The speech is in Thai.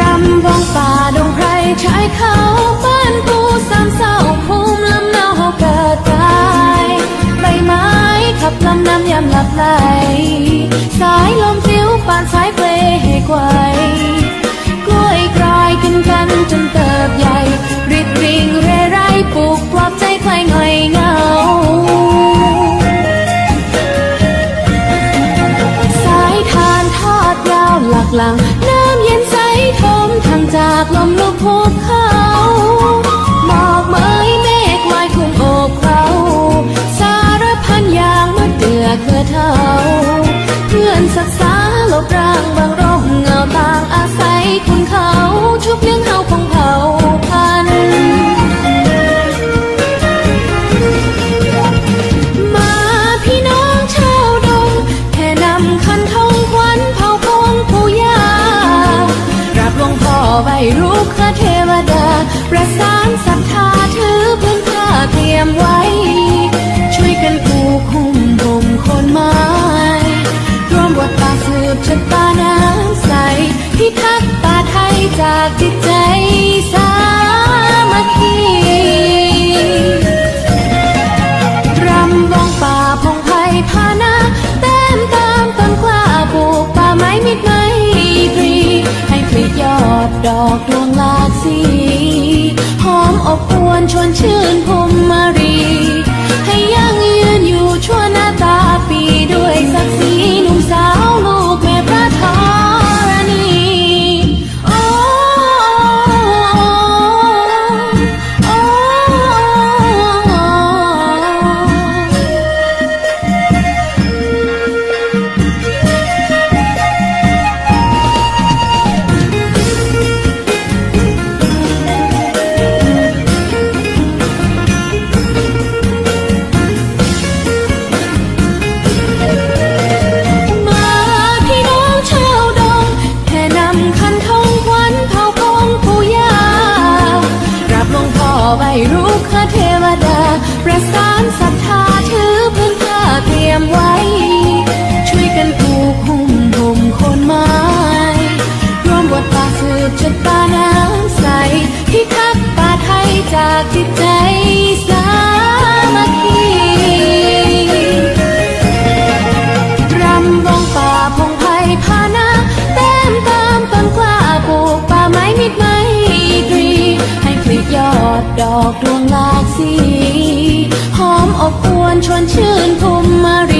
รำวงป่าดงไพรชายเขาบ้านกูสามเศร้าภูมิลำเนาเฮาเกิดตายใบไม้ขับลำน้ำยามหลับไหลสายลมฟิวปานสายเปลให้ไกวกล้วยกรายกินกันจนเติบใหญ่ริดริงเรไรปลูกปลอบใจใครหน่อยเงาสายทานทอดยาวหลักหลัง は。 ประสานศรัทธาถือพื้นผ้าเตรียมไว้ ช่วยกันปูคุ้มบ่มคนไม้ร่วมบทบาทสืบชะตาน้ำใสพิทักษ์ป่าไทยจากจิตใจสามัคคีรำวงป่าพงไพพานาเต็มตามต้นกล้าปลูกป่าไม้มิดไม้ตรีให้ผลยอดดอกดว 穿千红 รู้ค่าเทวดาประสา ขอควรชวนชื่นภูมมาร